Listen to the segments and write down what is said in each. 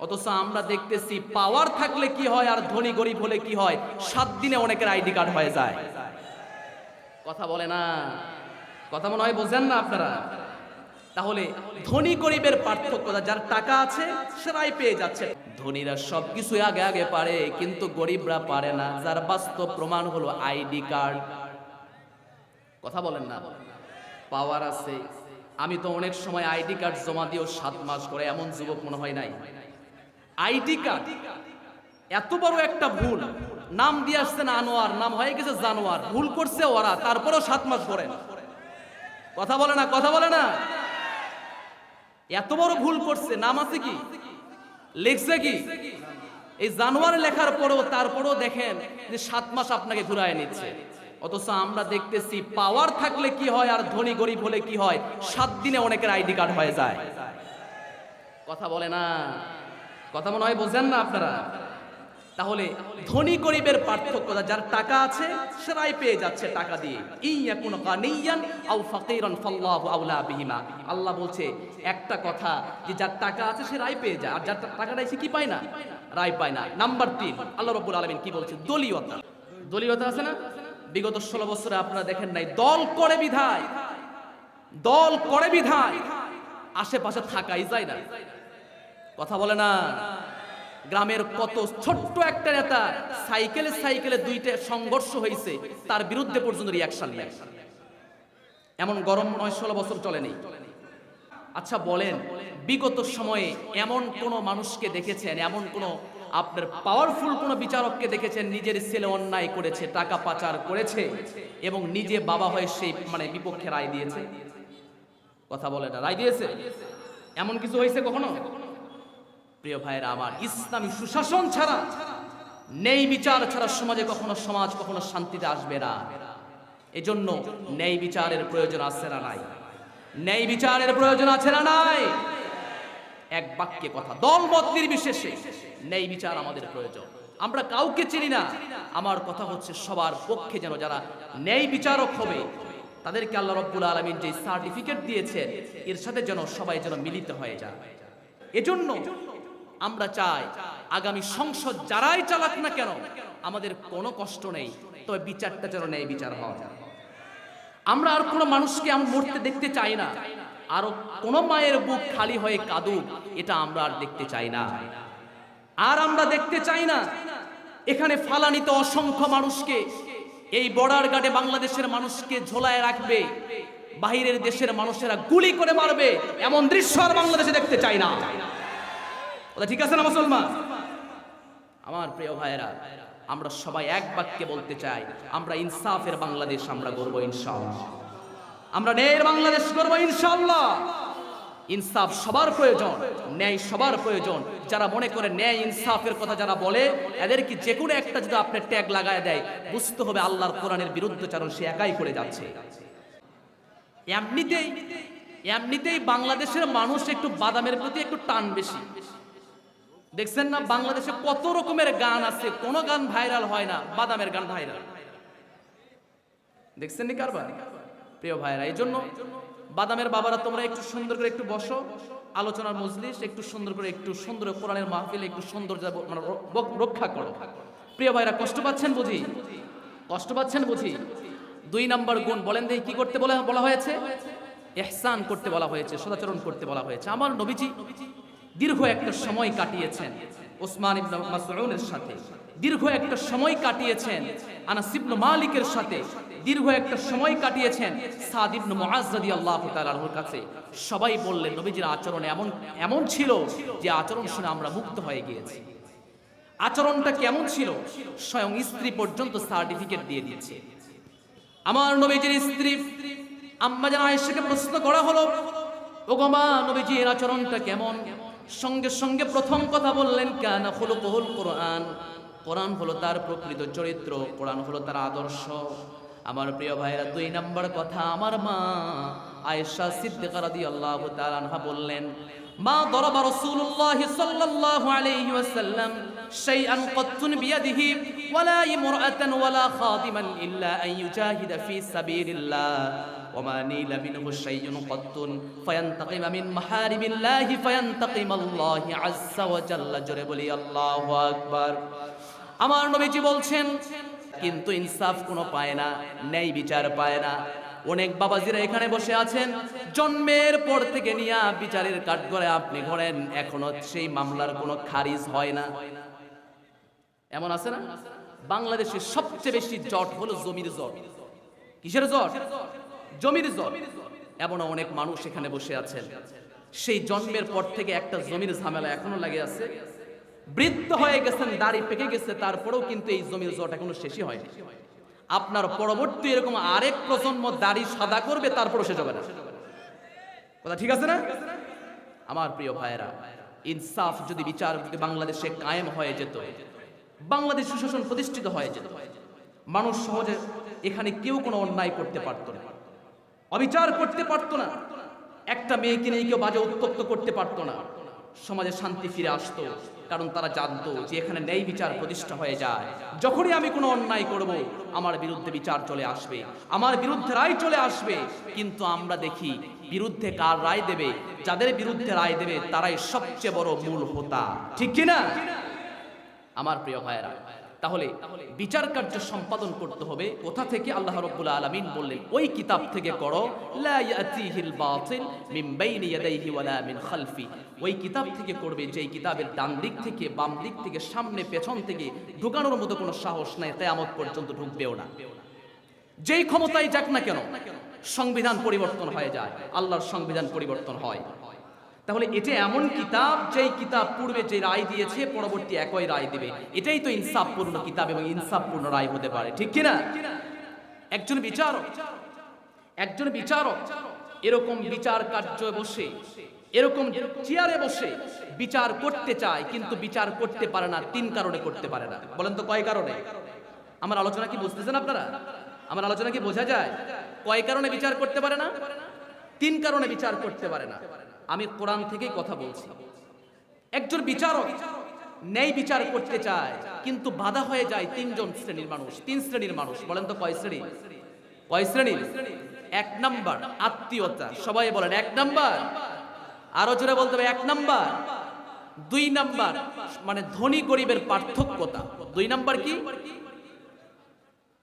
অথচ আমরা দেখতেছি পাওয়ার থাকলে কি হয় আর ধনী গরিব হলে কি হয়? সাত দিনে অনেকের আইডি কার্ড হয়ে যায়। কথা বলে না। কথা মনে হয় বোঝেন না আপনারা? তাহলে ধনী গরিবের পার্থক্য যার টাকা আছে সেরাই পেয়ে যাচ্ছে। ধনীরা সবকিছু আগে আগে পারে, কিন্তু গরিবরা পারে না। যার বাস্তব প্রমাণ হলো আইডি কার্ড। কথা বলেন না। পাওয়ার আছে। আমি তো অনেক সময় আইডি কার্ড জমা দিয়েও সাত মাস করে এমন যুবক মনে হয় নাই। ID card. এত বড় একটা ভুল। নাম দিয়ে আসছে না আনোয়ার, নাম হয়ে গেছে জানোয়ার। ভুল করছে ওরা, তারপরেও সাত মাস করেন কথা বলে না, কথা বলে না। এত বড় ভুল করছে, নাম আছে কি? লিখছে কি? এই জানোয়ার লেখার পরেও, তারপরেও দেখেন যে সাত মাস আপনাকে ঘুরায় নিচ্ছে। অথচ আমরা দেখতেছি, পাওয়ার থাকলে কি হয় আর ধনী গরিব হলে কি হয়? সাত দিনে অনেকের আইডি কার্ড হয়ে যায়। কথা বলে না। কথা মনে হয় বোঝেন না আপনারা? তাহলে ধনী গরিবের পার্থক্য যার টাকা আছে, সেরাই পেয়ে যাচ্ছে টাকা দিয়ে। ইয়া কোন গানিয়ান আও ফাকিরান ফাল্লাহু আউলা বিহিমা। আল্লাহ বলছে, একটা কথা, যে যার টাকা আছে, সে রায় পেয়ে যায়। আর যার টাকা নাই সে কি পায় না? রায় পায় না। নাম্বার তিন, আল্লাহ রব্বুল আলামিন কি বলছে? দলীয়তা। দলীয়তা আছে না? বিগত ষোলো বছরে আপনারা দেখেন নাই, দল করে বিধায়। দল করে বিধায়। আশেপাশে থাকাই যায় না। কথা বলে না। গ্রামের কত ছোট্ট একটা নেতা সাইকেলে সাইকেলে দুইটা সংঘর্ষ হয়েছে, তার বিরুদ্ধে পর্যন্ত রিয়াকশন নেই এমন গরম নয়, ষোলো বছর চলেনি। আচ্ছা বলেন, বিগত সময়ে এমন কোন মানুষকে দেখেছেন? এমন কোন আপনার পাওয়ারফুল কোন বিচারককে দেখেছেন? নিজের ছেলে অন্যায় করেছে, টাকা পাচার করেছে এবং নিজে বাবা হয়ে সেই মানে বিপক্ষে রায় দিয়েছে? কথা বলে না। রায় দিয়েছে? এমন কিছু হয়েছে কখনো? প্রিয় ভাইরা আমার, ইসলামী সুশাসন ছাড়া নেই বিচার ছাড়া সমাজে কখনো সমাজ, কখনো শান্তিতে আসবে না। এজন্য ন্যায় বিচারের প্রয়োজন আছে না নাই? ন্যায় বিচারের প্রয়োজন আছে না নাই? এক বাক্যে কথা, দল মত নির্বিশেষে ন্যায় বিচার আমাদের প্রয়োজন। আমরা কাউকে চিনি না, আমার কথা হচ্ছে সবার পক্ষে যেন যারা ন্যায় বিচারক হবে, তাদেরকে আল্লাহ রব্বুল আলমিন যে সার্টিফিকেট দিয়েছেন, এর সাথে যেন সবাই যেন মিলিত হয়ে যায়। এজন্য আমরা চাই আগামী সংসদ যারাই চালাক না কেন, আমাদের কোনো কষ্ট নেই। তবে বিচারটা যেন ন্যায় বিচার হওয়া আমরা আর কোনো মানুষকে আমরা মরতে দেখতে চাই না। আর কোন মায়ের বুক খালি হয়ে কাঁদুক, এটা আমরা আর দেখতে চাই না। আর আমরা দেখতে চাই না, এখানে ফালানিত অসংখ্য মানুষকে, এই বর্ডার গার্ডে বাংলাদেশের মানুষকে ঝোলায় রাখবে। বাহিরের দেশের মানুষেরা গুলি করে মারবে। এমন দৃশ্য আর বাংলাদেশে দেখতে চাই না। কথা ঠিক আছে না, মুসলমান? আমার প্রিয় ভাইয়েরা, আমরা সবাই এক বাক্যে বলতে চাই, আমরা ইনসাফের বাংলাদেশ আমরা গর্ব ইনশাআল্লাহ। আমরা ন্যায়ের বাংলাদেশ গর্ব ইনশাআল্লাহ। ইনসাফ সবার প্রয়োজন, ন্যায় সবার প্রয়োজন। যারা মনে করে ন্যায় ইনসাফের কথা যারা বলে, এদেরকে যে কোনো একটা যদি আপনার ট্যাগ লাগায় দেয়, বুঝতে হবে আল্লাহর কোরআনের বিরুদ্ধচারণ সে একাই করে যাচ্ছে। এমনিতেই এমনিতেই বাংলাদেশের মানুষ একটু বাদামের প্রতি একটু টান বেশি। দেখছেন না, বাংলাদেশে কত রকমের গান আছে, কোন গান ভাইরাল হয় না, বাদামের গান ভাইরাল। দেখছেন নি কারবার? প্রিয় ভাইরা এই জন্য বাদামের বাবারা, তোমরা একটু সুন্দর করে একটু বসো, আলোচনার মজলিস, একটু সুন্দর করে, একটু সুন্দর কোরআনের মাহফিল, একটু সুন্দর মানে রক্ষা করো। প্রিয় ভাইরা কষ্ট পাচ্ছেন বুঝি? কষ্ট পাচ্ছেন বুঝি? দুই নাম্বার গুণ, বলেন দেখি কি করতে বলা বলা হয়েছে? এহসান করতে বলা হয়েছে, সদাচরণ করতে বলা হয়েছে। আমার নবীজি দীর্ঘ একটা সময় কাটিয়েছেন ওসমান ইবনে মাসউনের সাথে। দীর্ঘ একটা সময় কাটিয়েছেন আনাস ইবনে মালিকের সাথে। দীর্ঘ একটা সময় কাটিয়েছেন সাদ ইবনে মুআজ রাদিয়াল্লাহু তাআলার কাছে। সবাই বললেন, নবীজির আচরণ এমন এমন ছিল যে আচরণ শুনে আমরা মুক্ত হয়ে গিয়েছি। আচরণটা কেমন ছিল? স্বয়ং স্ত্রী পর্যন্ত সার্টিফিকেট দিয়ে দিয়েছে আমার নবীজির স্ত্রী, আম্মা আয়েশাকে প্রশ্ন করা হলো, ওগো মা নবীজির আচরণটা কেমন? সঙ্গে সঙ্গে প্রথম কথা বললেন, কেন হলো কহল কোরআন। কোরআন হলো তার প্রকৃত চরিত্র, কোরআন হলো তার আদর্শ। আমার প্রিয় ভাইরা দুই নম্বর কথা, আমার মা আয়েশা সিদ্দিকা রাদিয়াল্লাহু তাআলা আনহা বললেন, মা দরাবা রাসূলুল্লাহ সাল্লাল্লাহু আলাইহি ওয়াসাল্লাম শাইআন কাত্তুন বিয়াদিহি ওয়ালা ইমরাতান ওয়ালা খাদিমান ইল্লা আন ইউজাহিদা ফি সাবিলিল্লাহ। আমার নবীজি বলছেন, কিন্তু ইনসাফ কোনো পায় না, ন্যায় বিচার পায় না। অনেক বাবাজিরা এখানে বসে আছেন, জন্মের পর থেকে নিয়ে বিচারের কাঠগড়ে আপনি ঘরেন, এখনও সেই মামলার কোনো খারিজ হয় না। এমন আছে না? বাংলাদেশের সবচেয়ে বেশি জট হলো জমির জট। কিসের জট? জমির জট এমন অনেক মানুষ এখানে বসে আছেন। সেই জন্মের পর থেকে একটা জমির ঝামেলা এখনও লাগে আছে। বৃদ্ধ হয়ে গেছেন, দাড়ি পেকে গেছে, তারপরেও কিন্তু এই জমির জট এখনও শেষই হয়নি। আপনার পরবর্তী এরকম আরেক প্রজন্ম দাড়ি সাদা করবে, তারপরও শেষ হবে না। কথা ঠিক আছে না? আমার প্রিয় ভাইয়েরা, ইনসাফ যদি বিচার বাংলাদেশে কায়েম হয়ে যেত, বাংলাদেশ সুশাসন প্রতিষ্ঠিত হয়ে যেত, মানুষ সহজে এখানে কেউ কোনো অন্যায় করতে পারত না। অবিচার করতে পারতো না। একটা মেয়েকে নিয়ে কেউ বাজে উত্তপ্ত করতে পারতো না। সমাজে শান্তি ফিরে আসতো, কারণ তারা জানতো যে এখানে ন্যায় বিচার প্রতিষ্ঠা হয়ে যায়। যখনই আমি কোনো অন্যায় করব, আমার বিরুদ্ধে বিচার চলে আসবে, আমার বিরুদ্ধে রায় চলে আসবে। কিন্তু আমরা দেখি, বিরুদ্ধে কার রায় দেবে? যাদের বিরুদ্ধে রায় দেবে, তারাই সবচেয়ে বড় মূল হোতা। ঠিক কি না আমার প্রিয় ভাইয়েরা তাহলে বিচার কার্য সম্পাদন করতে হবে। কোথা থেকে? আল্লাহ রব্বুল আলামিন বললেন, ওই কিতাব থেকে করো খালফি। ওই কিতাব থেকে করবে, যেই কিতাবের ডান দিক থেকে, বাম দিক থেকে, সামনে, পেছন থেকে, ঢুকানোর মতো কোনো সাহস নাই, কিয়ামত পর্যন্ত ঢুকবেও না। যেই ক্ষমতায় যাক না কেন, সংবিধান পরিবর্তন হয়ে যায়, আল্লাহর সংবিধান পরিবর্তন হয়। তাহলে এটা এমন কিতাব যেই কিতাব পূর্বে যে রায় দিয়েছে, পরবর্তী একই রায় দিবে। এটাই তো ইনসাফপূর্ণ কিতাব এবং ইনসাফপূর্ণ রায় হতে পারে। ঠিক কিনা? একজন বিচারক একজন বিচারক এরকম বিচার কার্য বসে, এরকম চেয়ারে বসে বিচার করতে চায়, কিন্তু বিচার করতে পারে না, তিন কারণে করতে পারে না। বলেন তো কয় কারণে? আমার আলোচনা কি বুঝতেছেন আপনারা? আমার আলোচনা কি বোঝা যায়? কয় কারণে বিচার করতে পারে না? তিন কারণে বিচার করতে পারে না। আমি কোরআন থেকেই কথা বলছি। একজন বিচারক ন্যায় বিচার করতে চায়, কিন্তু বাধা হয়ে যায় তিনজন শ্রেণির মানুষ, তিন শ্রেণির মানুষ। বলেন তো কয় শ্রেণি? কয় শ্রেণির এক নাম্বার, আত্মীয়তা। সবাই বলেন, এক নাম্বার। আরও জোরে বলতে হবে, এক নাম্বার। দুই নাম্বার মানে ধনী গরিবের পার্থক্যতা। দুই নাম্বার কি?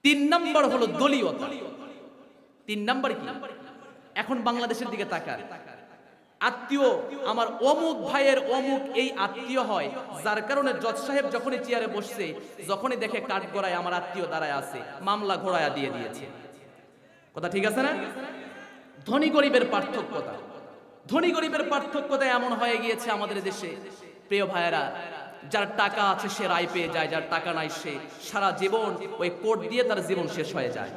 তিন নাম্বার হলো দলীয়তা। তিন নাম্বার কি? এখন বাংলাদেশের দিকে তাকান। আত্মীয়, আমার অমুক ভাইয়ের অমুক এই আত্মীয় হয়, যার কারণে জজ সাহেব যখনই চেয়ারে বসছে, যখনই দেখে কাঠ গড়ায় আমার আত্মীয় দাঁড়ায় আছে, মামলা ঘোড়ায়া দিয়ে দিয়েছে। কথা ঠিক আছে না? ধনী গরিবের পার্থক্যতা। ধনী গরিবের পার্থক্যতা এমন হয়ে গিয়েছে আমাদের দেশে। প্রিয় ভাইয়েরা, যার টাকা আছে সে রায় পেয়ে যায়, যার টাকা নাই সে সারা জীবন ওই কোর্ট দিয়ে তার জীবন শেষ হয়ে যায়।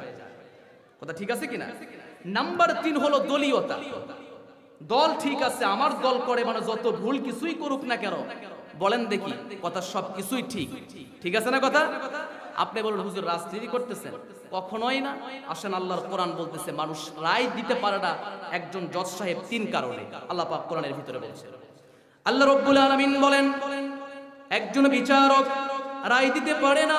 কথা ঠিক আছে কিনা? নাম্বার তিন হলো দলীয়তা। দল ঠিক আছে, আমার দল করে মানে যত ভুল কিছুই করুক না কেন, বলেন দেখি, কথা সব কিছুই ঠিক। ঠিক আছে না কথা? আপনি বলুন, হুজুর রাজনীতি করতেছেন? কখনোই না। আসেন, আল্লাহর কোরআন বলতেছে, মানুষ রায় দিতে পারে না একজন জজ সাহেব তিন কারণে। আল্লাহ পাক কোরআনের ভিতরে বলছে। আল্লাহ রব্বুল আলামিন বলেন, একজন বিচারক রায় দিতে পারে না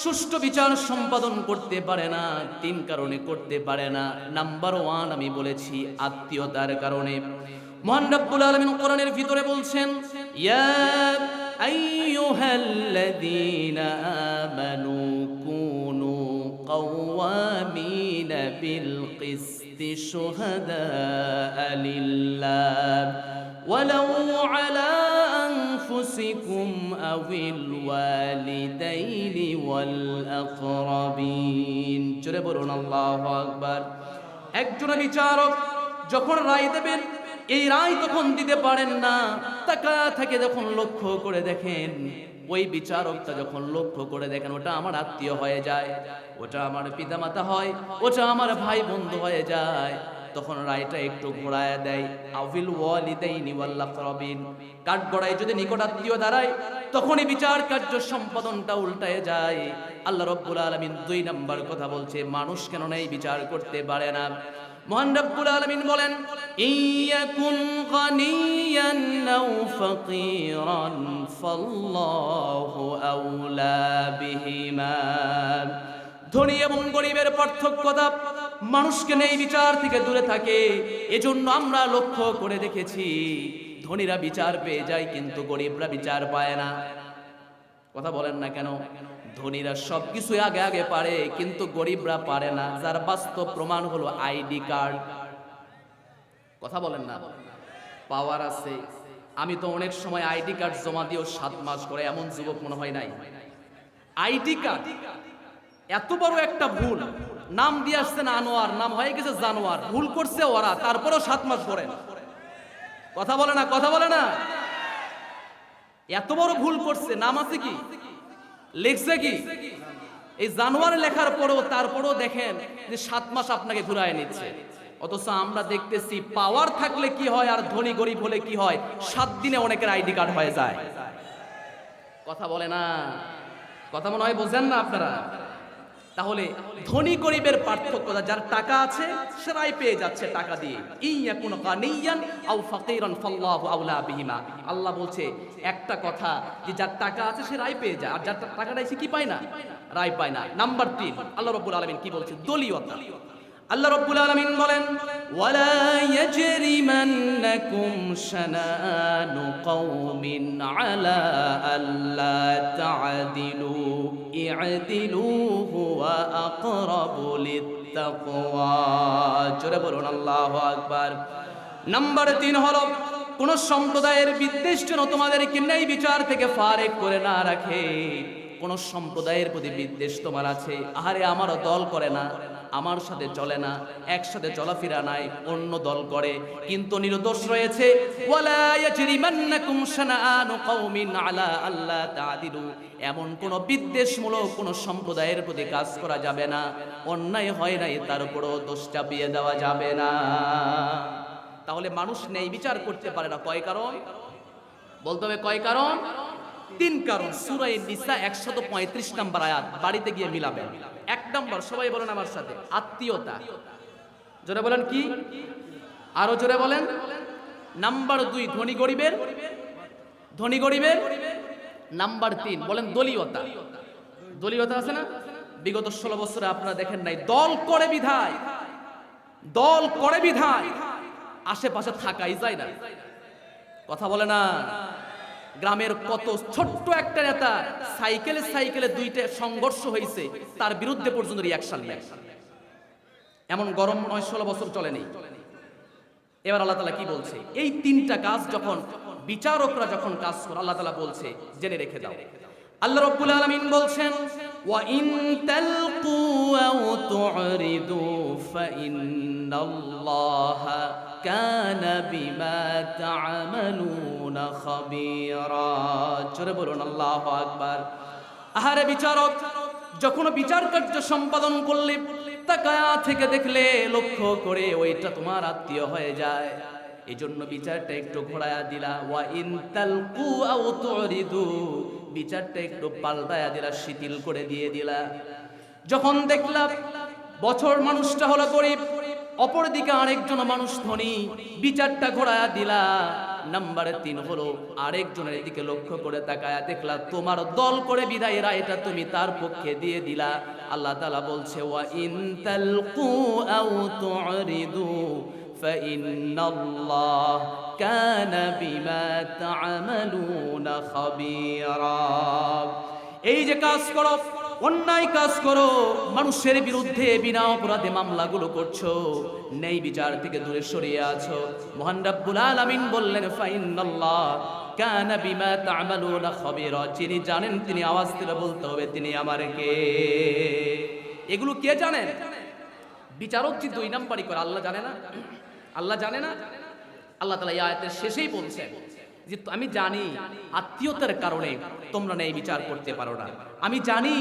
সুষ্ঠু বিচার সম্পাদন করতে পারে না তিন কারণে করতে পারে না নাম্বার ওয়ান আমি বলেছি আত্মীয়তার কারণে মহান রব্বুল আলামিন কোরআনের ভিতরে বলছেন ইয়া আইয়ুহাল্লাযীনা আমানু কুনু قوامين بالقسط شهداء لله ولو على أنفسكم أو الوالدين والأقربين জোরে বলুন আল্লাহু আকবার একজন বিচারক যখন রায় দেবেন এই রায় তখন দিতে পারেন না তাকা থেকে যখন লক্ষ্য করে দেখেন ওই বিচারকটা যখন লক্ষ্য করে দেখেন ওটা আমার আত্মীয় হয়ে যায় ওটা আমার পিতামাতা হয় ওটা আমার ভাই বন্ধু হয়ে যায় তখন রায়টা একটু ঘোরায় দেয়, আউফিল ওয়ালিদাইনি ওয়াল আকরাবিন। কাঠ গড়ায় যদি নিকট আত্মীয় দাঁড়ায়, তখনই বিচার কার্য সম্পাদনটা উল্টায় যায়। আল্লাহ রব্বুল আলামিন দুই নাম্বার কথা বলছে, মানুষ কেন এই বিচার করতে পারে না? মহান রব্বুল আলামিন বলেন ইয়াকুন গানিয়ান আও ফাকিরান ফাল্লাহু আউলা বিহিমা। ধনী এবং গরিবের পার্থক্যতা মানুষকে নেই বিচার থেকে দূরে থাকে। এজন্য আমরা লক্ষ্য করে দেখেছি, ধনীরা বিচার পেয়ে যায় কিন্তু গরিবরা বিচার পায় না। কথা বলেন না কেন? ধনীরা সব কিছু আগে আগে পারে কিন্তু গরিবরা পারে না। যার বাস্তব প্রমাণ হলো আইডি কার্ড। কথা বলেন না। পাওয়ার আছে। আমি তো অনেক সময় আইডি কার্ড জমা দিয়েও সাত মাস করে এমন যুবক মনে হয় নাই। ID card? এত বড় একটা ভুল। নাম দিয়ে আসছেন আনোয়ার, নাম হয়ে গেছে জানোয়ার। ভুল করছে ওরা, তারপরেও সাত মাস পরে কথা বলে না, কথা বলে না। এত বড় ভুল করছে, নাম আছে কি? লিখছে কি? এই জানোয়ার লেখার পরেও, তারপরেও দেখেন যে সাত মাস আপনাকে ঘুরায় নিচ্ছে। অথচ আমরা দেখতেছি, পাওয়ার থাকলে কি হয় আর ধনী গরিব হলে কি হয়? সাত দিনে অনেকের আইডি কার্ড হয়ে যায়। কথা বলে না। কথা মনে হয় বোঝেন না আপনারা। তাহলে ধনী গরিবের পার্থক্য যার টাকা আছে, সেরাই পেয়ে যাচ্ছে টাকা দিয়ে। ইয়াকুন গানিয়ান আও ফাকিরান ফাল্লাহু আউলা বিহিমা। আল্লাহ বলছে, একটা কথা, যে যার টাকা আছে, সে রায় পেয়ে যায়। আর যার টাকা নাই সে কি পায় না? রায় পায় না। নাম্বার তিন, আল্লাহ রব্বুল আলামিন কি বলছে? দলীয়তা। আল্লাহ রব্বুল আলামিন বলেন নাম্বার তিন হলো, কোন সম্প্রদায়ের বিদ্বেষ যেন তোমাদেরকে নেই বিচার থেকে ফারেক করে না রাখে। কোন সম্প্রদায়ের প্রতি বিদ্বেষ তোমার আছে। আহারে, আমারও দল করে না। আমার সাথে চলে না, একসাথে চলাফেরা নাই, অন্য দল করে। কিন্তু নিরদোষ রয়েছে এমন কোন বিদ্বেষমূলক কোন সম্প্রদায়ের প্রতি কাজ করা যাবে না, অন্যায় হয় নাই, তার উপরও দোষ চাপিয়ে দেওয়া যাবে না। তাহলে মানুষ নেই, বিচার করতে পারে না। কয় কারণ? বলতে হবে কয় কারণ? তিন কারণ সুরাই নিসা একশত পঁয়ত্রিশ নাম্বার আয়াত, বাড়িতে গিয়ে মিলাবেন এক নম্বর, সবাই বলেন আমার সাথে, আত্মীয়তা। জোরে বলেন কি? আরও জোরে বলেন। নাম্বার দুই, ধনী গরিবের। ধনী গরিবের। নাম্বার তিন, বলেন দলীয়তা। দলীয়তা আছে না? বিগত ষোলো বছরে আপনারা দেখেন নাই, দল করে বিধায়। দল করে বিধায়। আশেপাশে থাকাই যায় না। কথা বলে না। গ্রামের কত ছোট্ট একটা নেতা সাইকেলে সাইকেলে দুইটা সংঘর্ষ হয়েছে, তার বিরুদ্ধে পর্যন্ত রিয়াকশন এমন গরম নয়, ষোলো বছর চলে নেই। এবার আল্লাহ তালা কি বলছে? এই তিনটা কাজ যখন বিচারকরা যখন কাজ করে, আল্লাহ তালা বলছে, জেনে রেখে দাও। আল্লাহ রব্বুল আলমিন বলছেন ওয়া ইন তালকু আও তুরিদু ফাইন্নাল্লাহা কানা বিমা তা'মালুনা খাবীরা জোরে বলুন, আল্লাহু আকবার। আহারে বিচারক, যখন বিচার কার্য সম্পাদন করলে তাকায়া থেকে দেখলে লক্ষ্য করে ওইটা তোমার আত্মীয় হয়ে যায়। এই জন্য বিচারটা একটু ঘোরায়া দিলা। ওয়া ইন তালকু আও তুরিদু। বিচারটা একটু পাল্টায়া দিলা, শিথিল করে দিয়ে দিলা। যখন দেখলাম বছর মানুষটা হলো গরিব, অপরদিকে আরেকজন মানুষ ধনী, বিচারটা ঘোরায়া দিলা। নাম্বার তিন হলো আরেকজনের দিকে লক্ষ্য করে তাকায়া দেখলা তোমার দল করে বিদায় রায়টা তুমি তার পক্ষে দিয়ে দিলা। আল্লাহ তাআলা বলছে, ওয়া ইন তালকু আও তুরিদু। فإن الله كان بما تعملون خبيرا এই যে কাজ করো অন্যায় কাজ করো মানুষের বিরুদ্ধে বিনা অপরাধে মামলাগুলো করছো নেই বিচার থেকে দূরে সরিয়ে আছো মহান রাব্বুল আলামিন বললেন ফাইনাল্লাহ কানা বিমা তা'মালুনা খাবীরা যিনি জানেন তিনি আওয়াজ তুলে বলতে হবে তিনি আমার কে এগুলো কে জানেন বিচারক যে দুই নাম্বারই করে আল্লাহ জানে না আল্লাহ জানে না? আল্লাহ তালা আয়াতের শেষেই বলছেন যে, আমি জানি আত্মীয়তার কারণে তোমরা নেই বিচার করতে পারো না। আমি জানি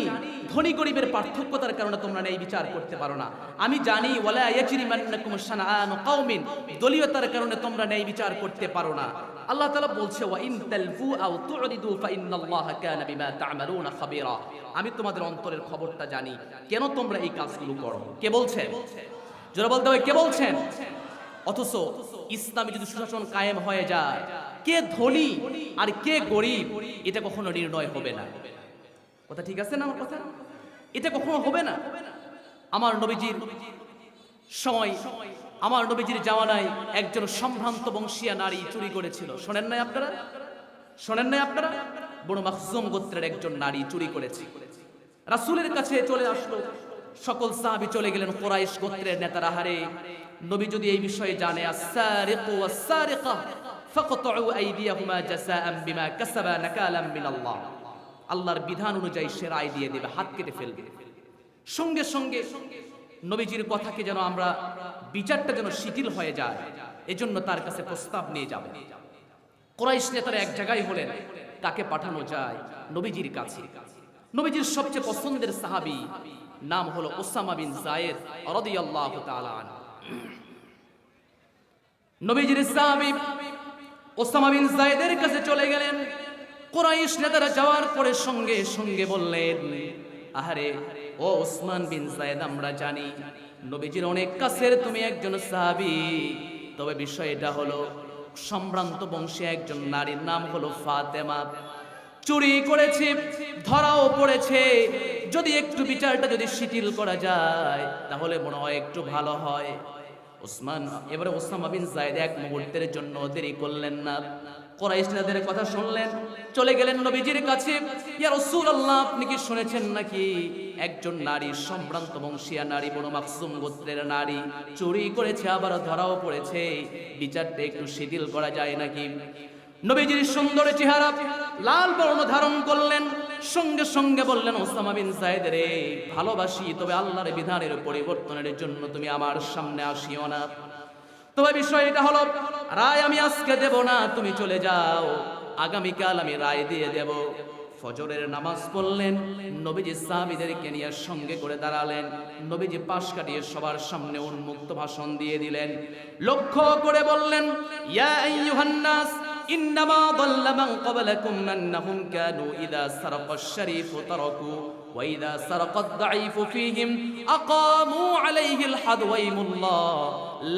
ধনী গরিবের পার্থক্যতার কারণে তোমরা নেই বিচার করতে পারো না। আমি জানি দলীয়তার কারণে তোমরা নেই বিচার করতে পারো না। আল্লাহ তালা বলছে আমি তোমাদের অন্তরের খবরটা জানি। কেন তোমরা এই কাজগুলো করো? কে বলছেন যারা বলতে হবে, কে বলছেন? অথচ ইসলামে যদি সুশাসন কায়েম হয়ে যায়, কে ধনী আর কে গরিব, এটা কখনো নির্ণয় হবে না। কথা ঠিক আছে না আমার কথা? এটা কখনো হবে না? আমার নবীজির সময়, আমার নবীজির জামানায় একজন সম্ভ্রান্ত বংশীয়া নারী চুরি করেছিল। শোনেন নাই আপনারা? শোনেন নাই আপনারা? বড় মাখজুম গোত্রের একজন নারী চুরি করেছে। রাসূলের কাছে চলে আসলো। সকল সাহাবী চলে গেলেন কোরাইশ গোত্রের নেতারা, হারে নবী যদি এই বিষয়ে জানে, আস-সারিকু ওয়াস-সারিকা, ফাকতাউ আইদিয়াহুমা জাযাআন বিমা কাসাবা নাকালাম মিনাল্লাহ। আল্লাহর বিধান অনুযায়ী সে রায় দিয়ে দেবে, হাত কেটে ফেলবে। সঙ্গে সঙ্গে নবীজির কথাকে যেন আমরা, বিচারটা যেন শিথিল হয়ে যায়, এজন্য তার কাছে প্রস্তাব নিয়ে যাব। কোরাইশ নেতারা এক জায়গায় হলেন, কাকে পাঠানো যায়? নবীজির কাছে। নবীজির সবচেয়ে পছন্দের সাহাবী নাম হলো ওসামা বিন জায়েদ রাদিয়াল্লাহু তাআলা আনহু। নবীজির সাহাবী ওসামা বিন জায়েদের কাছে চলে গেলেন। নেতারা যাওয়ার পরে সঙ্গে সঙ্গে বললেন, আহারে, ও ওসমান বিন জায়েদ, আমরা জানি নবীজির অনেক কাছের তুমি একজন সাহাবী। তবে বিষয়টা হলো, সম্ভ্রান্ত বংশে একজন নারীর নাম হলো ফাতেমা। চুরি করেছে, ধরাও পড়েছে। যদি একটু বিচারটা যদি শিথিল করা যায়, তাহলে মনে হয় একটু ভালো হয়। ওসমান, এবারে ওসামা বিন জায়েদ এক মুহূর্তের জন্য দেরি করলেন না। কোরাইশনাদের কথা শুনলেন, চলে গেলেন নবীজির কাছে। ইয়া রাসূলুল্লাহ, আপনি কি শুনেছেন নাকি? একজন নারী, সম্ভ্রান্ত বংশীয়া নারী, বড় মাকসুম গোত্রের নারী, চুরি করেছে, আবার ধরাও পড়েছে। বিচারটা একটু শিথিল করা যায় নাকি? নবীজির সুন্দর চেহারা লাল বর্ণ ধারণ করলেন। সঙ্গে সঙ্গে বললেন, ওসামা বিন জায়েদ রে, ভালোবাসি, তবে আল্লাহর বিধানের পরিবর্তনের জন্য তুমি আমার সামনে আসিও না। তবে বিষয় এটা হলো, রায় আমি আজকে দেব না, তুমি চলে যাও। আগামীকাল আমি রায় দিয়ে দেব। ফজরের নামাজ পড়লেন, নবীজি সাহাবীদেরকে নিয়ে সঙ্গে করে দাঁড়ালেন। নবীজি পাশ কাটিয়ে সবার সামনে উন্মুক্ত ভাষণ দিয়ে দিলেন। লক্ষ্য করে বললেন, ইয়া আইয়ুহান নাস ইন্নামা দাল্লা মান ক্বাবলাকুম আন্নাহুম কানু ইযা সারাকাশ শারীফু তারাকু ওয়া ইযা সারাকাত দাঈফু ফীহিম আকামু আলাইহি আল ওয়াইমুল্লাহ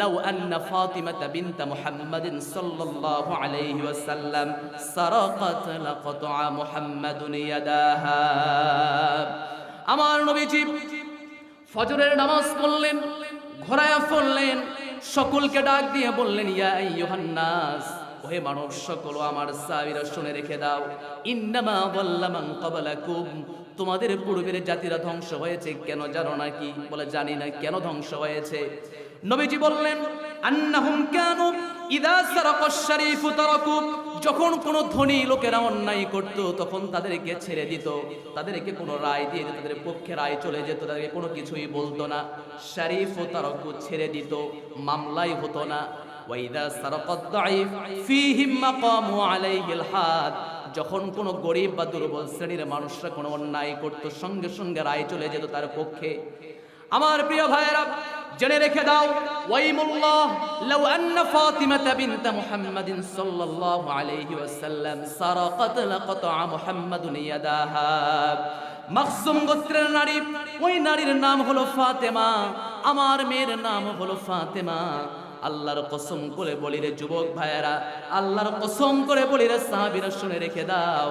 লাউ আন্না ফাতিমাতা বিনত মুহাম্মাদিন সাল্লাল্লাহু আলাইহি ওয়াসাল্লাম সারাকাত লাকাতআ মুহাম্মাদুন ইয়াদাহা। আমার নবীজি ফজরের নামাজ পড়লেন ঘোরায়া পড়লেন সকলকে ডাক দিয়ে বললেন, ইয়া আইয়ুহান নাস। ওহে মানব সকল আমার সাবিরা শুনে রেখে দাও। ইন্নামা বল্লামান কবলাকুম তোমাদের পূর্বের জাতিরা ধ্বংস হয়েছে, কেন জানো নাকি? বলে জানি না কেন ধ্বংস হয়েছে। নবীজি বললেন, আন্নাহুম কানু ইদা সারাকাশ শরীফু তারাকু। যখন কোনো ধনী লোকেরা অন্যায় করত, তখন তাদেরকে ছেড়ে দিত। তাদেরকে কোনো রায় দিয়ে তাদের পক্ষে রায় চলে যেত, তাদেরকে কোনো কিছুই বলতো না। শরীফ ও তারকু ছেড়ে দিত, মামলাই হতো না। ওয়াইদা সারাকাদ দাঈফ ফীহিম মাকামু আলাইহিল হাদ। যখন কোনো গরিব বা দুর্বল শ্রেণির মানুষরা কোনো অন্যায় করত, সঙ্গে সঙ্গে রায় চলে যেত তার পক্ষে। আমার প্রিয় ভাইয়েরা, জেনে রেখে দাও, ওয়াইমুল্লাহ লাউ আন্না ফাতিমাতা বিনতা মুহাম্মাদিন সাল্লাল্লাহু আলাইহি ওয়াসাল্লাম সারাকাত লাকাতা মুহাম্মাদুন ইয়াদাহা। মাকসুম গোত্রের নারী, ওই নারীর নাম হলো ফাতেমা। আমার মেয়ের নাম হলো ফাতেমা। আল্লাহর কসম করে বলি রে যুবক ভাইয়েরা, আল্লাহর কসম করে বলি রে সাহাবীরা শুনে রেখে দাও।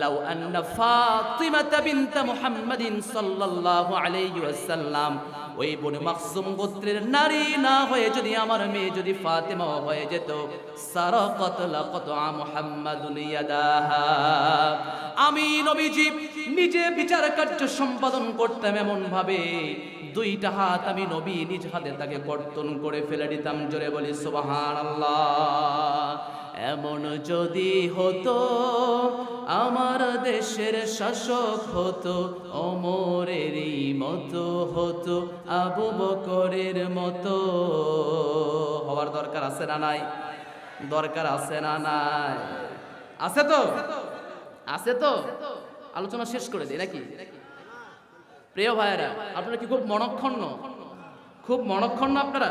লাউ আন্না ফাতিমাতা বিনতা মুহাম্মাদিন সাল্লাল্লাহু আলাইহি ওয়াসাল্লাম। ওই বনে মাকসুম গোত্রের নারী না হয়ে যদি আমার মেয়ে যদি ফাতেমা হয়ে যেত, সারাকাত লাকাত মুহাম্মাদুন ইয়াদাহা। আমি নবীজি নিজে বিচার কার্য সম্পাদন করতাম এমন ভাবে দুইটা হাত আমি নবী নিজ হাতে তাকে কর্তন করে ফেলে দিতাম। জোরে বলি, সুবহানাল্লাহ। এমন যদি হতো, আমার দেশের শাসক হতো, অমরেরই মতো হতো, আবু বকরের মতো। হওয়ার দরকার আছে না নাই? দরকার আছে না নাই? আছে তো? আছে তো? আলোচনা শেষ করে দিই, নাকি? প্রিয় ভাইয়েরা, আপনারা কি খুব মনক্ষণ্ণ? খুব মনক্ষণ্ণ আপনারা?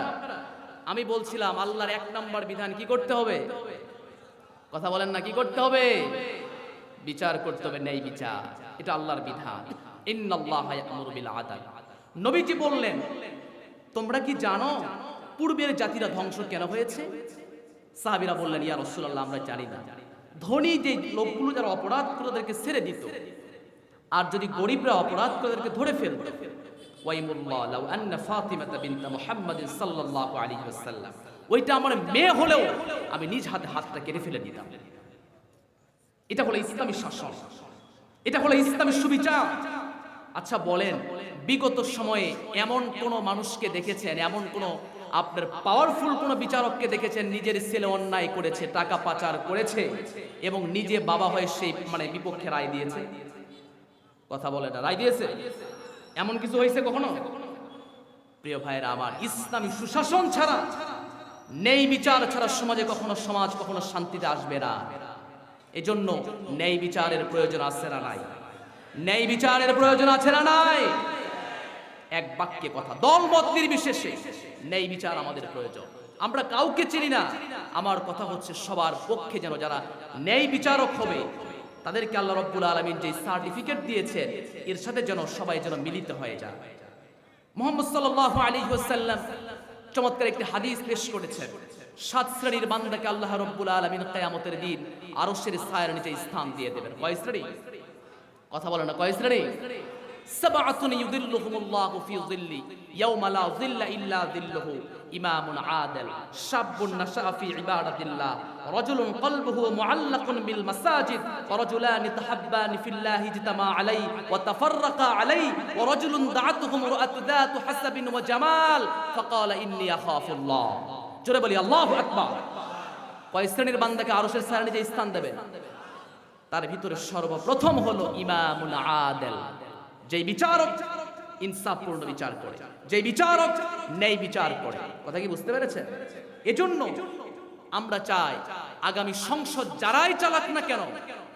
আমি বলছিলাম, আল্লাহর এক নম্বর বিধান কি করতে হবে? কথা বলেন না, কি করতে হবে? বিচার করতে হবে নেই বিচার। এটা আল্লাহর বিধান। নবীজি বললেন, তোমরা কি জানো পূর্বের জাতিরা ধ্বংস কেন হয়েছে? সাহাবীরা বললেন, ইয়া রাসূলুল্লাহ, আমরা জানি না। ধনী যে লোকগুলো যারা অপরাধ করে তাদেরকে ছেড়ে দিত, আর যদি গরিবরা অপরাধ করে তাদেরকে ধরে ফেলত ওয়াইমুল্লাহ, লাউ আন্না ফাতিমাতা বিনতা মুহাম্মাদিন সাল্লাল্লাহু আলাইহি ওয়াসাল্লাম। ওইটা আমার মেয়ে হলেও আমি নিজ হাতে হাতটা কেটে ফেলে দিতাম। এটা হলো ইসলামী শাসন। এটা হলো ইসলামী সুবিচার। আচ্ছা বলেন, বিগত সময়ে এমন কোন মানুষকে দেখেছেন, এমন কোন আপনার পাওয়ারফুল কোন বিচারককে দেখেছেন, নিজের ছেলে অন্যায় করেছে, টাকা পাচার করেছে এবং নিজে বাবা হয়ে সেই মানে বিপক্ষে রায় দিয়েছে? কথা বলে না, রায় দিয়েছে? এমন কিছু হয়েছে কখনো? প্রিয় ভাইয়েরা, আমার ইসলামী সুশাসন ছাড়া নেই বিচার ছাড়া সমাজে কখনো সমাজ, কখনো শান্তিতে আসবে না। এজন্য ন্যায় বিচারের প্রয়োজন আছে না নাই? ন্যায় বিচারের প্রয়োজন আছে না নাই? এক বাক্যে কথা দলমত নির্বিশেষে ন্যায় বিচার আমাদের প্রয়োজন। আমরা কাউকে চিনি না, আমার কথা হচ্ছে সবার পক্ষে যেন যারা ন্যায় বিচারক হবে তাদেরকে আল্লাহ রব্বুল আলমিন যে সার্টিফিকেট দিয়েছেন, এর সাথে যেন সবাই যেন মিলিত হয়ে যায়। মোহাম্মদ সাল্লাহ আলী ওসাল্লাম চমৎকার একটি হাদিস পেশ করেছেন। সাত শ্রেণির বান্দাকে আল্লাহ রব্বুল আলমিন কেয়ামতের দিন আরশের ছায়ের নিচে স্থান দিয়ে দেবেন। কয় শ্রেণি? কথা বলে না, কয় শ্রেণি? সাবাতুন ইউদিল্লুহুমুল্লাহু ফি যিল্লি ইয়াওমা লা যিল্লা ইল্লা যিল্লুহু, ইমামুন আদিল, শাবুন নাশা ফি ইবাদাতিল্লাহ, রাজুলুন কলবুহু মুআল্লাকুন বিল মাসাজিদ ওয়া রাজুলানি তাহাব্বানি ফিল্লাহি ইজতামা আলাই ওয়া তাফাররাকা আলাই ওয়া রাজুলুন দাআতুহুম রাআতু যাতু হাসাবিন ওয়া জামাল, ফাকালা ইন্নী আখাফুল্লাহ। জোরে বলি, আল্লাহু আকবার। কয় শ্রেণির বান্দাকে আরশের ছায়ার নিচে স্থান দেবেন তার ভিতরে সর্বপ্রথম হলো ইমামুল আদেল। যেই বিচারক ইনসাফপূর্ণ বিচার করে, যেই বিচারক ন্যায় বিচার করে। কথা কি বুঝতে পেরেছেন এজন্য আমরা চাই আগামী সংসদ যারাই চালাক না কেন,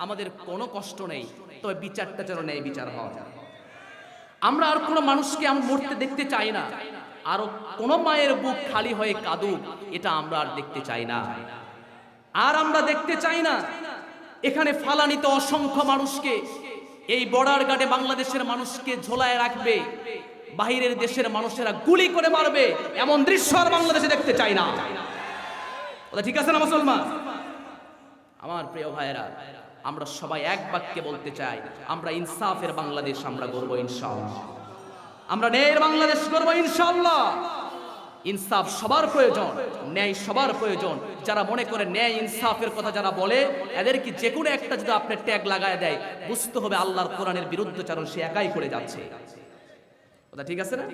আমাদের কোনো কষ্ট নেই, তবে বিচারটা যেন ন্যায় বিচার হয়। আমরা আর কোনো মানুষকে আমরা মরতে দেখতে চাই না, আর কোনো মায়ের বুক খালি হয়ে কাঁদুক, এটা আমরা আর দেখতে চাই না। আর আমরা দেখতে চাই না, এখানে ফালানিত অসংখ্য মানুষকে এই বর্ডার গার্ডে বাংলাদেশের মানুষকে ঝোলায় রাখবে, বাহিরের দেশের মানুষেরা গুলি করে মারবে, এমন দৃশ্য আর বাংলাদেশে দেখতে চাই না। ওটা ঠিক আছে না, মুসলমান? আমার প্রিয় ভাইয়েরা, আমরা সবাই এক বাক্যে বলতে চাই, আমরা ইনসাফের বাংলাদেশ আমরা গর্ব ইনশাআল্লাহ। আমরা ন্যায়ের বাংলাদেশ গর্ব ইনশাআল্লাহ। ইনসাফ সবার প্রয়োজন, ন্যায় সবার প্রয়োজন। যারা মনে করে ন্যায় ইনসাফের কথা যারা বলে, এদেরকে যে কোনো একটা যদি আপনি ট্যাগ লাগায় দেয়, বুঝতে হবে আল্লাহর কোরআনের বিরুদ্ধচারণ সে একাই করে যাচ্ছে। কথা ঠিক আছে না?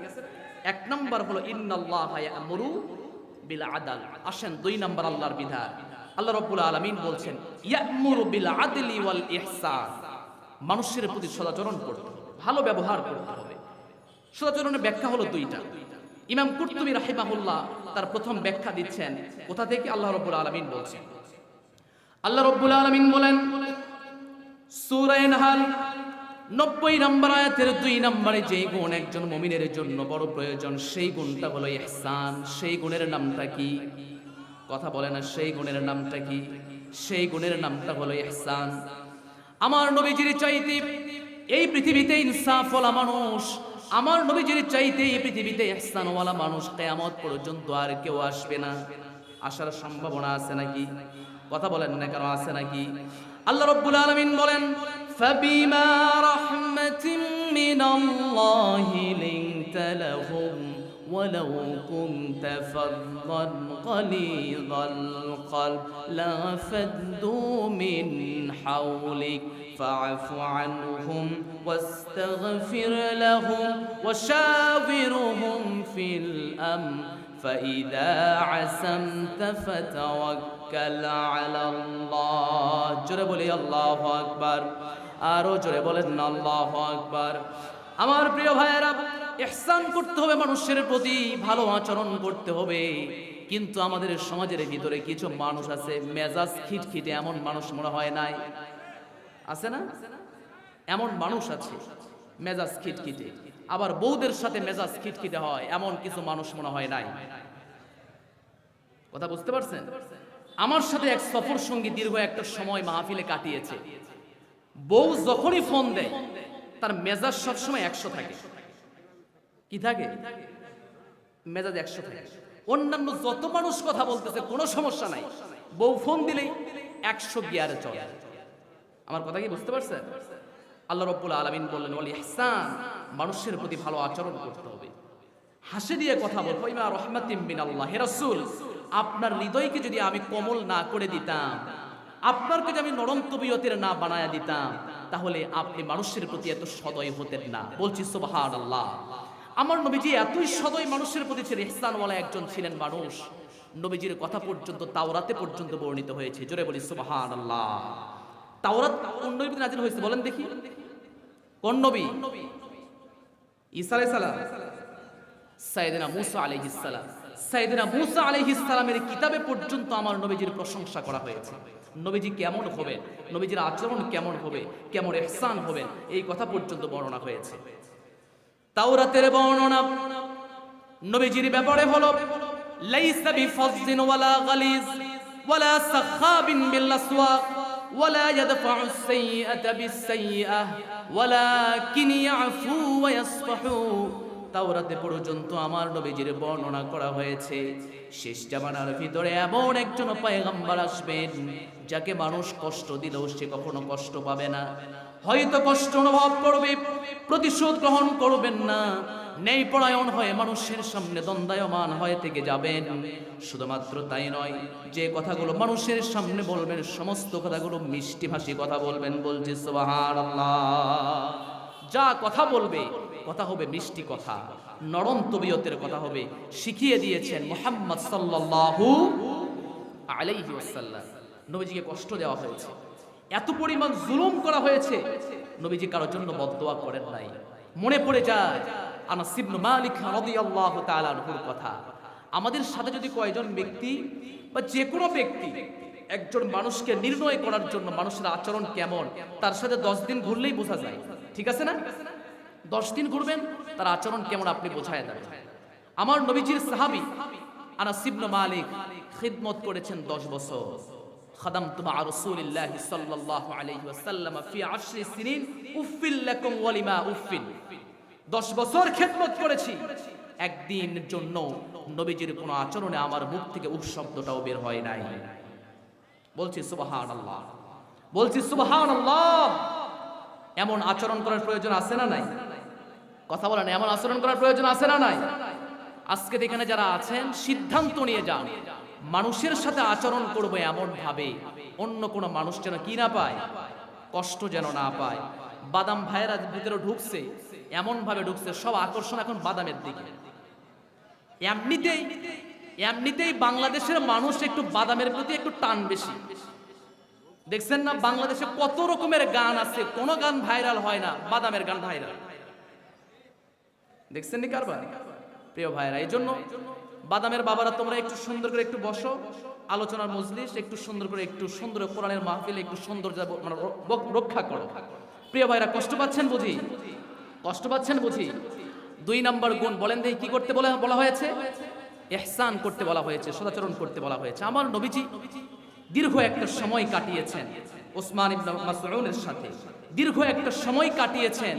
এক নম্বর হলো, ইন্নাল্লাহ ইয়ামুরু বিল আদাল আসেন দুই নম্বর আল্লাহর বিধান। আল্লাহ রাব্বুল আলামিন বলছেন, ইয়ামুরু বিল আদলি ওয়াল ইহসান মানুষের প্রতি সদাচরণ করতে ভালো ব্যবহার করতে হবে। সদাচরণের ব্যাখ্যা হলো দুইটা। ইমাম কুর্তুবী রাহিমাহুল্লাহ তার প্রথম ব্যাখ্যা দিচ্ছেন, কোথা থেকে আল্লাহ রব্বুল আলামিন বলছেন? আল্লাহ রব্বুল আলামিন বলেন, সূরা নাহাল নব্বই নম্বর আয়াতের দুই নম্বরে যে গুণ একজন মমিনের জন্য বড় প্রয়োজন, সেই গুণটা হলো ইহসান। সেই গুণের নামটা কি? কথা বলে না, সেই গুণের নামটা কি? সেই গুণের নামটা হলো ইহসান। আমার নবীজির চাইতে এই পৃথিবীতে ইনসাফওয়ালা মানুষ আমার নবীজির চাইতে এই পৃথিবীতে ইহসানওয়ালা মানুষ কিয়ামত পর্যন্ত আর কেউ আসবে না আসার সম্ভাবনা আছে নাকি কথা বলেন না কেন আছে নাকি আল্লাহ রব্বুল আলামিন বলেন فبما رحمة من الله لنت لهم ولو كنت فظا غليظ القلب لانفضوا من حولك فاعف عنهم واستغفر لهم وشاورهم في الأمر فإذا عزمت فتوكل على الله জোরে বলি আল্লাহ আকবার আরো জোরে বলেন আল্লাহ আকবার আমার প্রিয় ভাইয়েরা ইহসান করতে হবে মানুষের প্রতি ভালো আচরণ করতে হবে কিন্তু আমাদের সমাজের ভিতরে কিছু মানুষ আছে মেজাজ খিটখিটে এমন মানুষ মনে হয় নাই আছে না? এমন মানুষ আছে, মেজাজ খিটখিটে। আবার বউদের সাথে মেজাজ খিটখিটে হয়, এমন কিছু মানুষ মনে হয় নাই। কথা বুঝতে পারছেন? আমার সাথে এক সফর সঙ্গী দীর্ঘ একটা সময় মাহফিলে কাটিয়েছে। বউ যখনই ফোন দেয়, তার মেজাজ সবসময় একশো থাকে। কি থাকে? মেজাজ একশো থাকে। অন্যান্য যত মানুষ কথা বলতেছে, কোনো সমস্যা নাই। বউ ফোন দিলেই একশো গিয়ারে চলে। আমার কথা কি বুঝতে পারছেন আল্লাহ রব্বুল আলমিন বললেন, ওয়াল ইহসান মানুষের প্রতি ভালো আচরণ করতে হবে। হাসি দিয়ে কথা বলব। ইমা রহমাতিম বিন আল্লাহ হে রাসূল, আপনার হৃদয়কে যদি আমি কোমল না করে দিতাম, আপনারকে যদি আমি নরম তবিয়তের না বানায়া দিতাম, তাহলে আপনি মানুষের প্রতি এত সদয় হতেন না। বলছি সুবহান আল্লাহ আমার নবীজি এতই সদয় মানুষের প্রতি ছিলেন ইহসানওয়ালা একজন ছিলেন মানুষ। নবীজির কথা পর্যন্ত, তাওরাতে পর্যন্ত বর্ণিত হয়েছে। জোরে বলি সুবহান আল্লাহ তাওরাত কোন নবীতে নাজিল হয়েছে বলেন দেখি। কোন নবী? ঈসা আলাইহিস সালাম। সাইয়েদনা মুসা আলাইহিস সালাম। সাইয়েদনা মুসা আলাইহিস সালামের কিতাবে পর্যন্ত আমার নবীজির প্রশংসা করা হয়েছে। নবীজি কেমন হবেন? নবীজির আচরণ কেমন হবে? কেমন ইহসান হবেন? এই কথা পর্যন্ত বর্ণনা হয়েছে। তাওরাতের বর্ণনা নবীজির ব্যাপারে হলো, লাইসা বিফাজ্জিন ওয়ালা গালিজ ওয়ালা সাখাবিন বিল আসওয়াক। ইয়াদফাউ আস-সাইয়্যাতা বিস-সাইয়্যাহ ওয়ালাকিন ইয়াফু ওয়া ইয়াসফাহু তাওরাতে পর্যন্ত আমার নবীজির বর্ণনা করা হয়েছে। শেষ জামানার ভিতরে এমন একজন পয়গম্বর আসবেন, যাকে মানুষ কষ্ট দিলেও সে কখনো কষ্ট পাবে না। হয়তো কষ্ট অনুভব করবে, প্রতিশোধ গ্রহণ করবেন না। নেই পরায়ণ হয়ে মানুষের সামনে দ্বন্দ্বায়মান হয়ে থেকে যাবেন। শুধুমাত্র তাই নয়, যে কথাগুলো মানুষের সামনে বলবেন, সমস্ত কথাগুলো মিষ্টি ভাষী কথা বলবেন, বলছি সুবহানাল্লাহ। যা কথা বলবে, কথা হবে মিষ্টি কথা। নরম তবিয়তের কথা হবে, শিখিয়ে দিয়েছেন মোহাম্মদ সাল্লাল্লাহু আলাইহি ওয়াসাল্লাম। নবীজিকে কষ্ট দেওয়া হয়েছে। এত পরিমাণ জুলুম করা হয়েছে। নবীজি কারোর জন্য বদদোয়া করেন নাই। মনে পড়ে যায় আনাস ইবনে মালিক রাদিয়াল্লাহু তাআলা আনহুর কথা। আমাদের সাথে যদি কয়েকজন ব্যক্তি বা যে কোনো ব্যক্তি একজন মানুষকে নির্ণয় করার জন্য মানুষের আচরণ কেমন, তার সাথে দশ দিন ঘুরলেই বোঝা যায়। ঠিক আছে না? দশ দিন ঘুরবেন, তার আচরণ কেমন আপনি বোঝায় দেন আমার নবীজির সাহাবি আনা সিবন মালিক খিদমত করেছেন দশ বছর। খাদাম তুমা রসুলিল্লাহ সাল্লাল্লাহু আলাইহি ওয়াসাল্লাম ফি আশরি সিনিন উফিল লাকুম ওয়ালিমা উফিল দশ বছর খেদমত করেছি। একদিনের জন্য নবীজির কোনো আচরণে আমার মুখ থেকে উফ শব্দটাও বের হয় নাই। বলছি সুবাহান আল্লাহ বলছি সুবাহান আল্লাহ এমন আচরণ করার প্রয়োজন আছে না নাই? কথা বলেন, এমন আচরণ করার প্রয়োজন আছে না নাই? আজকে এখানে যারা আছেন, সিদ্ধান্ত নিয়ে যান। মানুষের সাথে আচরণ করব এমন ভাবে অন্য কোনো মানুষ যেন কি না পায়, কষ্ট যেন না পায়। বাদাম ভাইয়েরা ভিতরে ঢুকছে। এমন ভাবে ঢুকছে, সব আকর্ষণ এখন বাদামের দিকে। এমনিতেই এমনিতেই বাংলাদেশের মানুষ একটু বাদামের প্রতি একটু টান বেশি। দেখছেন না, বাংলাদেশে কত রকমের গান আছে, কোন গান ভাইরাল হয় না, বাদামের গান ভাইরাল। দেখছেন নি কারবার? প্রিয় ভাইরা এই জন্য বাদামের বাবারা, তোমরা একটু সুন্দর করে একটু বসো। আলোচনার মজলিস, একটু সুন্দর করে, একটু সুন্দর কোরআনের মাহফিল, একটু সুন্দর মানে রক্ষা করো। প্রিয় ভাইরা কষ্ট পাচ্ছেন বুঝি? কষ্ট পাচ্ছেন বুঝি? দুই নাম্বার গুণ, বলেন দেখি কি করতে বলা বলা হয়েছে? এহসান করতে বলা হয়েছে, সদাচরণ করতে বলা হয়েছে। আমার নবীজি দীর্ঘ একটা সময় কাটিয়েছেন ওসমান ইবনে মাসউনের সাথে। দীর্ঘ একটা সময় কাটিয়েছেন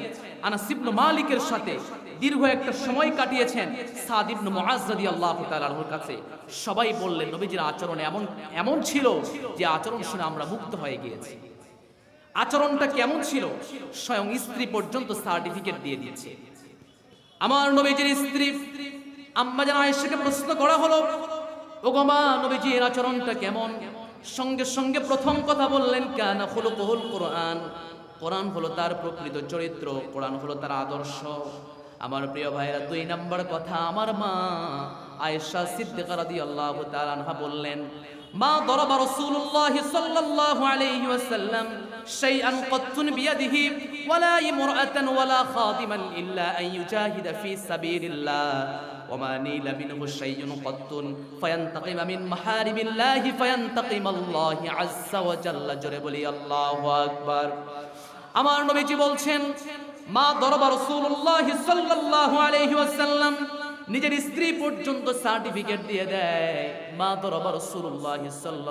আনাস ইবনে মালিকের সাথে। দীর্ঘ একটা সময় কাটিয়েছেন সাদ ইবনে মুআজ রাদিয়াল্লাহু তাআলার কাছে। সবাই বললেন, নবীজির আচরণ এমন এমন ছিল যে আচরণ শুনে আমরা মুক্ত হয়ে গিয়েছি। আচরণটা কেমন ছিল? স্বয়ং স্ত্রী পর্যন্ত সার্টিফিকেট দিয়ে দিয়েছে। আমার নবীজির স্ত্রী আম্মা জানা আয়েশাকে প্রশ্ন করা হলো ওগমা নবীজি এর আচরণটা কেমন? সঙ্গে সঙ্গে প্রথম কথা বললেন, কেন হলো কহল কোরআন। কোরআন হলো তার প্রকৃত চরিত্র, কোরআন হলো তার আদর্শ। আমার প্রিয় ভাইয়েরা, দুই নাম্বার কথা, আমার মা আয়েশা সিদ্দিকা রাদিয়াল্লাহু তাআলা আনহা বললেন, মা দরবার রাসূলুল্লাহ সাল্লাল্লাহু আলাইহি ওয়াসাল্লাম شيئا قط بيده ولا امرأة ولا خادما إلا أن يجاهد في سبيل الله وما نيل منه شيء قط فينتقم من محارم الله فينتقم الله عز وجل جربلي الله أكبر আমার নবীজি বলছেন মা দরবার রাসূলুল্লাহ সাল্লাল্লাহু আলাইহি ওয়াসাল্লাম নিজের স্ত্রী পর্যন্ত সার্টিফিকেট দিয়ে দেয় মা দরবার রাসূলুল্লাহ সাল্লাল্লাহু